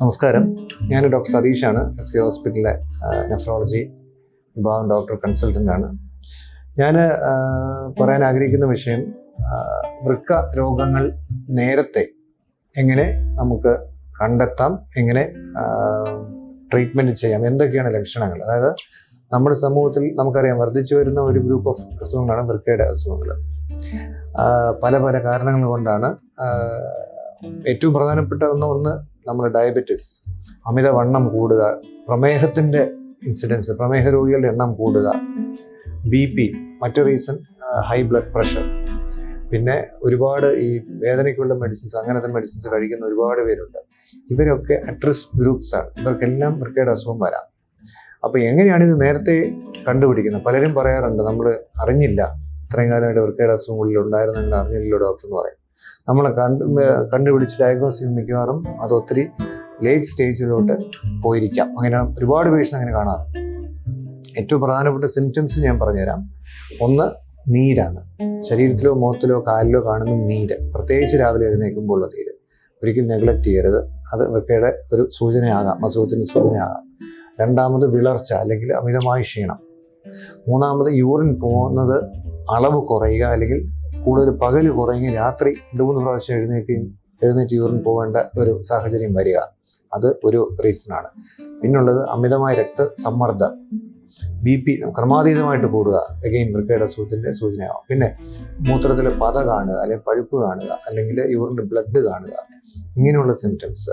നമസ്കാരം. ഞാൻ ഡോക്ടർ സതീഷാണ് എസ് കെ ഹോസ്പിറ്റലിലെ നെഫ്രോളജി വിഭാഗം ഡോക്ടർ കൺസൾട്ടന്റ് ആണ്. ഞാൻ പറയാൻ ആഗ്രഹിക്കുന്ന വിഷയം വൃക്ക രോഗങ്ങൾ നേരത്തെ എങ്ങനെ നമുക്ക് കണ്ടെത്താം എങ്ങനെ ട്രീറ്റ്മെന്റ് ചെയ്യാം എന്തൊക്കെയാണ് ലക്ഷണങ്ങൾ? അതായത് നമ്മുടെ സമൂഹത്തിൽ നമുക്കറിയാം വർദ്ധിച്ചു വരുന്ന ഒരു ഗ്രൂപ്പ് ഓഫ് അസുഖങ്ങളാണ് വൃക്കയുടെ അസുഖങ്ങൾ. പല പല കാരണങ്ങൾ കൊണ്ടാണ് ഏറ്റവും പ്രധാനപ്പെട്ട ഒന്ന് ഒന്ന് നമ്മുടെ ഡയബറ്റിസ് അമിതവണ്ണം കൂടുക പ്രമേഹത്തിന്റെ ഇൻസിഡൻസ് പ്രമേഹ രോഗികളുടെ എണ്ണം കൂടുക ബി പി മറ്റു റീസൺ ഹൈ ബ്ലഡ് പ്രഷർ പിന്നെ ഒരുപാട് ഈ വേദനയ്ക്കുള്ള മെഡിസിൻസ് അങ്ങനത്തെ മെഡിസിൻസ് കഴിക്കുന്ന ഒരുപാട് പേരുണ്ട്. ഇവരൊക്കെ അഡ്രസ് ഗ്രൂപ്പ്സാണ് ഇവർക്കെല്ലാം വൃക്കയുടെ അസുഖം വരാം. അപ്പോൾ എങ്ങനെയാണ് ഇത് നേരത്തെ കണ്ടുപിടിക്കുന്നത്? പലരും പറയാറുണ്ട് നമ്മൾ അറിഞ്ഞില്ല ഇത്രയും കാലമായിട്ട് വൃക്കയുടെ അസുഖം ഉള്ളിൽ ഉണ്ടായിരുന്നെങ്കിൽ അറിഞ്ഞില്ലല്ലോ ഡോക്ടർ എന്ന് പറയും. നമ്മൾ കണ്ട് കണ്ടുപിടിച്ച് ഡയഗ്നോസ് ചെയ്യുന്ന മിക്കവാറും അത് ഒത്തിരി ലേറ്റ് സ്റ്റേജിലോട്ട് പോയിരിക്കാം അങ്ങനെ ഒരുപാട് പേഷ്യൻസ് അങ്ങനെ കാണാറ്. ഏറ്റവും പ്രധാനപ്പെട്ട സിംറ്റംസ് ഞാൻ പറഞ്ഞുതരാം. ഒന്ന് നീരാണ്. ശരീരത്തിലോ മുഖത്തിലോ കാലിലോ കാണുന്ന നീര്. പ്രത്യേകിച്ച് രാവിലെ എഴുന്നേൽക്കുമ്പോൾ ഉള്ള നീര്. ഒരിക്കലും നെഗ്ലക്റ്റ് ചെയ്യരുത്. അത് വൃക്കയുടെ ഒരു സൂചനയാകാം. അസുഖത്തിന്റെ സൂചനയാകാം. രണ്ടാമത് വിളർച്ച അല്ലെങ്കിൽ അമിതമായി ക്ഷീണം. മൂന്നാമത് യൂറിൻ പോകുന്നത് അളവ് കുറയുക അല്ലെങ്കിൽ കൂടുതൽ പകൽ കുറയുകയും രാത്രി രണ്ട് മൂന്ന് പ്രാവശ്യം എഴുന്നേൽക്കുകയും എഴുന്നേറ്റ് യൂറിൻ പോകേണ്ട ഒരു സാഹചര്യം വരിക. അത് ഒരു റീസണാണ് പിന്നുള്ളത് അമിതമായ രക്തസമ്മർദ്ദം. ബി പി ക്രമാതീതമായിട്ട് കൂടുക. അഗെയിൻ വൃക്കയുടെ അസുഖത്തിന്റെ സൂചനയാവും. പിന്നെ മൂത്രത്തിലെ പത കാണുക അല്ലെങ്കിൽ പഴുപ്പ് കാണുക അല്ലെങ്കിൽ യൂറിന്റെ ബ്ലഡ് കാണുക. ഇങ്ങനെയുള്ള സിംറ്റംസ്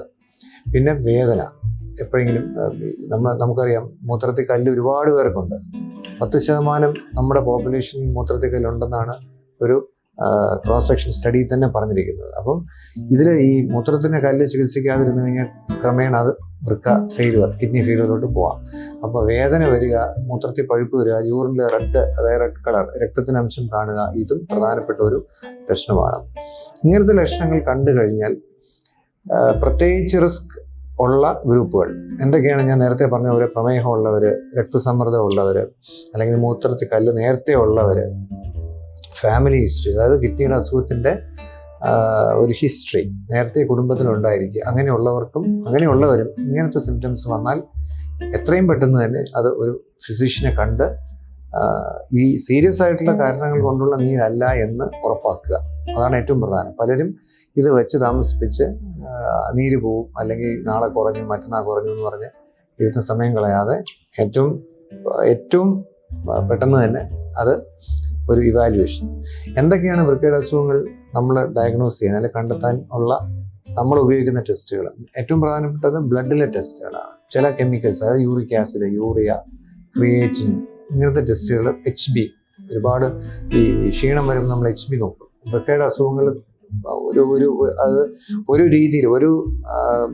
പിന്നെ വേദന. എപ്പോഴെങ്കിലും നമ്മൾ നമുക്കറിയാം മൂത്രത്തിൽ കല്ല് ഒരുപാട് പേർക്കുണ്ട്. പത്ത് ശതമാനം നമ്മുടെ പോപ്പുലേഷൻ മൂത്രത്തിൽ കല്ലുണ്ടെന്നാണ് ഒരു ക്രോസ് സെക്ഷൻ സ്റ്റഡി തന്നെ പറഞ്ഞിരിക്കുന്നത്. അപ്പം ഇതിൽ ഈ മൂത്രത്തിന്റെ കല്ല് ചികിത്സിക്കാതിരുന്നു കഴിഞ്ഞാൽ ക്രമേണ അത് വൃക്ക ഫെയിലുവർ കിഡ്നി ഫെയിലുവറിലോട്ട് പോവാം. അപ്പോൾ വേദന വരിക മൂത്രത്തിൽ പഴുപ്പ് വരിക യൂറിന്റെ റെഡ് അതായത് റെഡ് കളർ രക്തത്തിന്റെ അംശം കാണുക ഇതും പ്രധാനപ്പെട്ട ഒരു ലക്ഷണമാണ്. ഇങ്ങനത്തെ ലക്ഷണങ്ങൾ കണ്ടു കഴിഞ്ഞാൽ പ്രത്യേകിച്ച് റിസ്ക് ഉള്ള ഗ്രൂപ്പുകൾ. എന്തൊക്കെയാണ് ഞാൻ നേരത്തെ പറഞ്ഞ പോലെ പ്രമേഹമുള്ളവർ രക്തസമ്മർദ്ദം ഉള്ളവർ അല്ലെങ്കിൽ മൂത്രത്തിൽ കല്ല് നേരത്തെ ഉള്ളവർ ഫാമിലി ഹിസ്റ്ററി അതായത് കിഡ്നിയുടെ അസുഖത്തിന്റെ ഒരു ഹിസ്റ്ററി നേരത്തെ കുടുംബത്തിലുണ്ടായിരിക്കുക അങ്ങനെയുള്ളവർക്കും അങ്ങനെയുള്ളവരും ഇങ്ങനത്തെ സിംറ്റംസ് വന്നാൽ എത്രയും പെട്ടെന്ന് തന്നെ അത് ഒരു ഫിസിഷ്യനെ കണ്ട് ഈ സീരിയസ് ആയിട്ടുള്ള കാരണങ്ങൾ കൊണ്ടുള്ള നീരല്ല എന്ന് ഉറപ്പാക്കുക. അതാണ് ഏറ്റവും പ്രധാനം. പലരും ഇത് വെച്ച് താമസിപ്പിച്ച് നീര് പോവും അല്ലെങ്കിൽ നാളെ കുറഞ്ഞു മറ്റന്നാൾ കുറഞ്ഞു എന്ന് പറഞ്ഞ് ഇരുന്ന സമയം കളയാതെ ഏറ്റവും ഏറ്റവും പെട്ടെന്ന് തന്നെ അത് ഒരു ഇവാലുവേഷൻ എന്തൊക്കെയാണ് വൃക്കയുടെ അസുഖങ്ങൾ നമ്മൾ ഡയഗ്നോസ് ചെയ്യാൻ അല്ലെങ്കിൽ കണ്ടെത്താൻ ഉള്ള നമ്മൾ ഉപയോഗിക്കുന്ന ടെസ്റ്റുകൾ ഏറ്റവും പ്രധാനപ്പെട്ടത് ബ്ലഡിലെ ടെസ്റ്റുകളാണ് ചില കെമിക്കൽസ് അതായത് യൂറിക് ആസിഡ് യൂറിയ ക്രിയേറ്റിൻ ഇങ്ങനത്തെ ടെസ്റ്റുകൾ എച്ച് ബി ഒരുപാട് ഈ ക്ഷീണം വരുമ്പോൾ നമ്മൾ എച്ച് ബി നോക്കും. വൃക്കയുടെ അസുഖങ്ങൾ ഒരു ഒരു അത് ഒരു രീതിയിൽ ഒരു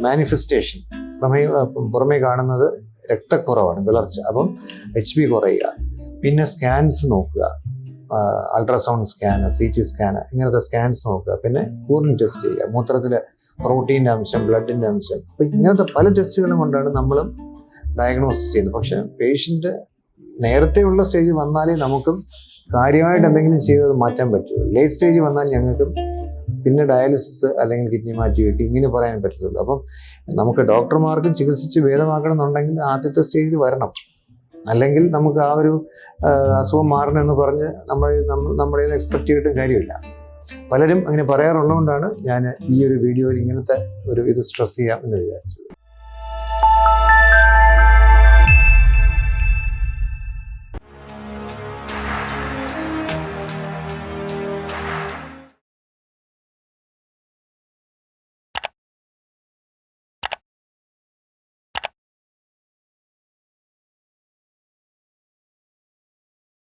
മാനിഫെസ്റ്റേഷൻ പുറമേ പുറമേ കാണുന്നത് രക്തക്കുറവാണ് വിളർച്ച. അപ്പം എച്ച് ബി കുറയുക. പിന്നെ സ്കാൻസ് നോക്കുക. Ultrasound scan C T scan ഇങ്ങനത്തെ സ്കാൻസ് നോക്കുക. പിന്നെ യൂറിൻ ടെസ്റ്റ് ചെയ്യുക. മൂത്രത്തിൽ പ്രോട്ടീന്റെ അംശം ബ്ലഡിന്റെ അംശം. അപ്പം ഇങ്ങനത്തെ പല ടെസ്റ്റുകളും കൊണ്ടാണ് നമ്മളും ഡയഗ്നോസിസ് ചെയ്യുന്നത്. പക്ഷെ പേഷ്യന്റ് നേരത്തെയുള്ള സ്റ്റേജ് വന്നാലേ നമുക്കും കാര്യമായിട്ട് എന്തെങ്കിലും ചെയ്തത് മാറ്റാൻ പറ്റുള്ളൂ. ലേറ്റ് സ്റ്റേജ് വന്നാൽ ഞങ്ങൾക്കും പിന്നെ ഡയാലിസിസ് അല്ലെങ്കിൽ കിഡ്നി മാറ്റി വെക്കുക ഇങ്ങനെ പറയാൻ പറ്റത്തുള്ളൂ. അപ്പം നമുക്ക് ഡോക്ടർമാർക്കും ചികിത്സിച്ച് ഭേദമാക്കണം എന്നുണ്ടെങ്കിൽ ആദ്യത്തെ സ്റ്റേജിൽ വരണം. അല്ലെങ്കിൽ നമുക്ക് ആ ഒരു അസുഖം മാറണമെന്ന് പറഞ്ഞ് നമ്മൾ നമ്മ- നമ്മുടെ എക്സ്പെക്ട് ചെയ്തിട്ടും കാര്യമില്ല. പലരും അങ്ങനെ പറയാറുള്ളതുകൊണ്ടാണ് ഞാൻ ഈ ഒരു വീഡിയോയിൽ ഇങ്ങനത്തെ ഒരു ഇത് സ്ട്രെസ് ചെയ്യാം എന്ന് വിചാരിച്ചത്.